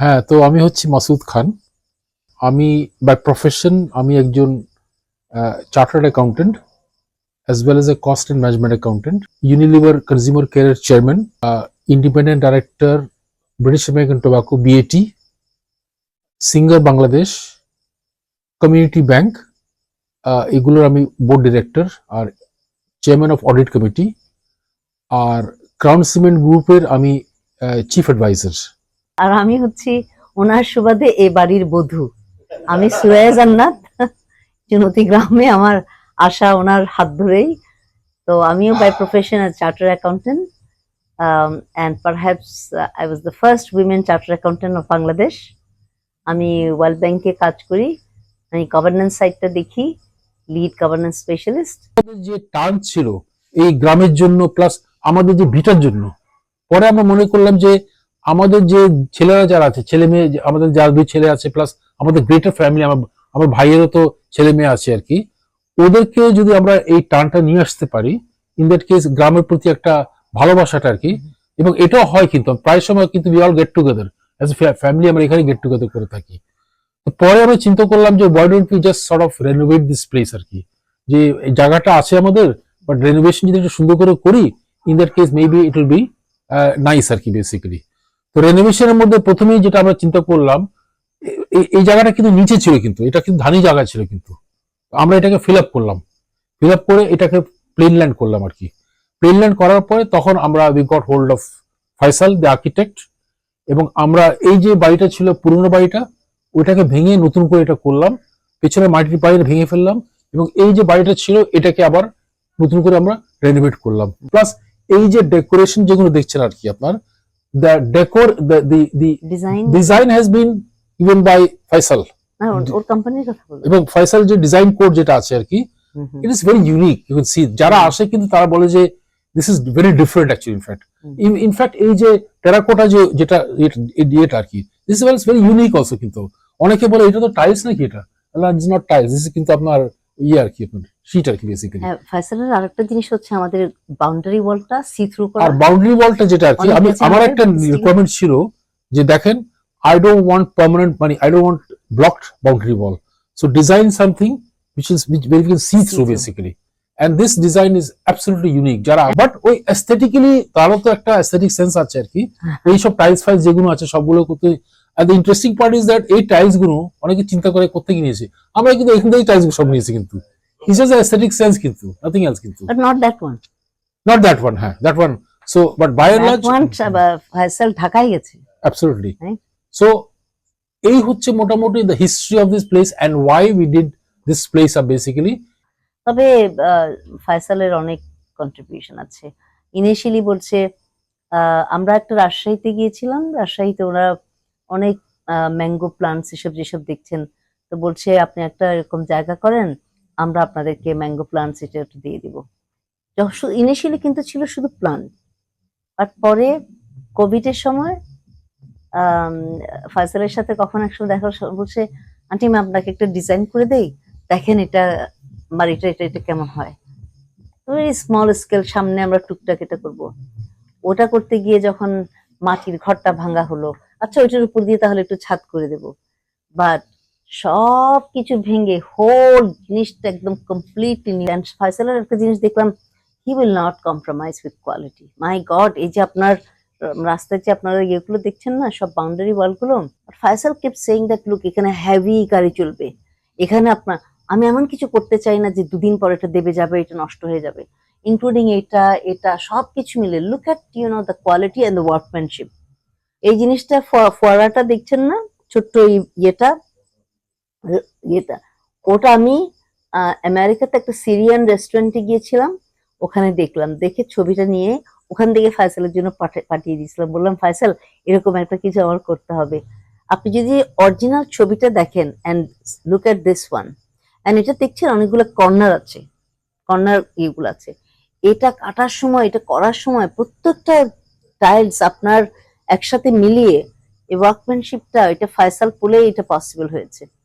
হ্যাঁ তো আমি হচ্ছি মাসুদ খান। আমি বাই প্রফেশন আমি একজন chartered accountant as well as a cost and management accountant Unilever consumer কেয়ারের chairman independent director British American tobacco BAT Singer Bangladesh community bank এগুলোর আমি বোর্ড ডিরেক্টর আর চেয়ারম্যান অফ অডিট কমিটি আর crown cement গ্রুপের আমি chief adviser আর আমি হচ্ছি ওনার সুবাদে এ বাড়ির বধূ। আমি সুরায়া জান্নাত চুনতি গ্রামে আমার আশা ওনার হাত ধরেই। তো আমিও by profession charter accountant and perhaps I was the first women charter accountant of Bangladesh আমি ওয়ার্ল্ড ব্যাংকে কাজ করি, আমি গভর্নেন্স সাইডটা দেখি লিড গভর্নেন্স স্পেশালিস্ট যে টার্ন ছিল এই গ্রামের জন্য প্লাস আমাদের যে ভিটার জন্য, পরে আমরা মনে করলাম যে আমাদের যে ছেলেরা যারা আছে, ছেলে মেয়ে আমাদের যার দুই ছেলে আছে প্লাস আমাদের গ্রেটার ফ্যামিলি আমার আমার ভাইয়েরও তো ছেলে মেয়ে আছে আর কি ওদেরকে যদি আমরা এই টানটা নিয়ে আসতে পারি ইন দ্যাট কেস গ্রামের প্রতি একটা ভালোবাসাটা আর কি, এবং এটাও হয় কিন্তু, প্রায় সময় কিন্তু we all get together as family আমরা এখানে গেট টুগেদার করে থাকি। পরে আমরা চিন্তা করলাম যে why don't you just sort of renovate this place আর কি, যে জায়গাটা আছে আমাদের বাট রেনোভেশন যদি একটু সুন্দর করে করি in that case maybe it will be nice আর কি বেসিক্যালি তো রেনোভেশনের মধ্যে প্রথমেই যেটা আমরা চিন্তা করলাম এই- জায়গাটা কিন্তু নিচে ছিল কিন্তু, এটা কিন্তু ধানি জায়গা ছিল কিন্তু। আমরা এটাকে ফিল আপ করলাম। ফিল আপ করে এটাকে প্লেন ল্যান্ড করলাম আর কি। প্লেন ল্যান্ড করার পরে তখন আমরা we got hold of Faisal the architect এবং আমরা এই যে বাড়িটা ছিল, পুরনো বাড়িটা, ওইটাকে ভেঙে নতুন করে এটা করলাম। পেছনে মাটির বাড়িটা ভেঙে ফেললাম এবং এই যে বাড়িটা ছিল, এটাকে আবার নতুন করে আমরা রেনোভেট করলাম। প্লাস এই যে ডেকোরেশন যেগুলো দেখছেন আর কি আপনার design has been even by Faisal না ওর- ওর কোম্পানির কথা বলব এবং ফয়সাল যে ডিজাইন কোড যেটা আছে আর কি। It is very unique you can see যারা আসে কিন্তু তারা বলে যে this is very different actually in fact. In fact এই যে টেরাকোটা যে যেটা ইয়েটা আর কি this is very unique also কিন্তু। অনেকে বলে এটা তো টাইলস নাকি এটা? ইটস নট টাইলস দিস কিন্তু আপনার ইয়ে আর কি আপনার আর কি বেসিক্যালি হ্যাঁ ফয়সালের আরেকটা জিনিস হচ্ছে আমাদের বাউন্ডারি ওয়ালটা সি থ্রু করা। আর বাউন্ডারি ওয়ালটা যেটা আর কি আমি আমার একটা রিকোয়ারমেন্ট ছিল যে দেখেন আই ডোন্ট ওয়ান্ট পার্মানেন্ট মানে I don't want blocked boundary wall so design something which is which where you can see through See-through. basically and this design is absolutely unique যারা বাট ওই aesthetically তারও তো একটা aesthetic sense আছে আর কি। এই সব টাইলস ফাইলস যেগুলো আছে সবগুলো করতে the interesting part is that এই টাইলসগুলো অনেকে চিন্তা করে করতে নিয়েছে। আমরা কিন্তু এখান থেকে টাইলস সব নিয়েছি কিন্তু। It's just aesthetic sense nothing else কিন্তু but not that one not that one হ্যাঁ that one. So but by and large one গেছে। Absolutely. Right. so এই হচ্ছে মোটামুটি the history of this place and why we did this place are basically. তবে ফয়সালের অনেক contribution আছে। Initially বলছে আমরা একটা রাজশাহীতে গিয়েছিলাম। রাজশাহীতে ওরা অনেক ম্যাঙ্গো প্লান্টস এসব যেসব দেখছেন তো বলছে আপনি একটা এরকম জায়গা করেন আমরা আপনাদেরকে ম্যাঙ্গো প্লান্ট একটু দিয়ে দিব। ইনিশিয়ালি কিন্তু ছিল শুধু প্লান্ট বাট পরে কোভিডের সময় ফয়সালের সাথে কখন একসময় দেখা বলছে, আন্টি, আমি আপনাকে একটা ডিজাইন করে দেই, দেখেন এটা বাড়িটা এটা এটা কেমন হয়? স্মল স্কেল সামনে আমরা টুকটাক এটা করব। ওটা করতে গিয়ে যখন মাটির ঘরটা ভাঙা হলো আচ্ছা ওইটার উপর দিয়ে তাহলে একটু ছাদ করে দেব। বাট সব কিছু ভেঙে হোল জিনিসটা একদম কমপ্লিটলি ফয়সালের একটা জিনিস দেখলাম he will not compromise with quality my god এই যে আপনার রাস্তায় যে আপনারা ইয়েগুলো দেখছেন না, সব boundary ওয়ালগুলো Faisal kept saying that look এখানে হেভি গাড়ি চলবে। এখানে আপনার, আমি এমন কিছু করতে চাই না যে দুদিন পর এটা দেবে যাবে, এটা নষ্ট হয়ে যাবে। ইনক্লুডিং এটা এটা সব কিছু মিলে। Look at you know the quality and the workmanship এই জিনিসটা ফোয়ারাটা দেখছেন না, ছোট্ট ইয়েটা ইয়েটা। ওটা আমি আমেরিকাতে একটা সিরিয়ান রেস্টুরেন্টে গিয়েছিলাম, ওখানে দেখলাম। দেখে ছবিটা নিয়ে ওখান থেকে ফয়সালের জন্য পাঠা- পাঠিয়ে দিয়েছিলাম। বললাম, ফয়সাল, এরকম একটা কিছু আমার করতে হবে। আপনি যদি অরিজিনাল ছবিটা দেখেন and look at this one and এটা দেখছেন অনেকগুলো কর্নার আছে কর্নার ইয়েগুলো আছে। এটা কাটার সময়, এটা করার সময় প্রত্যেকটা টাইলস আপনার একসাথে মিলিয়ে, এই ওয়ার্কম্যানশিপটা এটা ফয়সাল পুলে এটা পসিবল হয়েছে।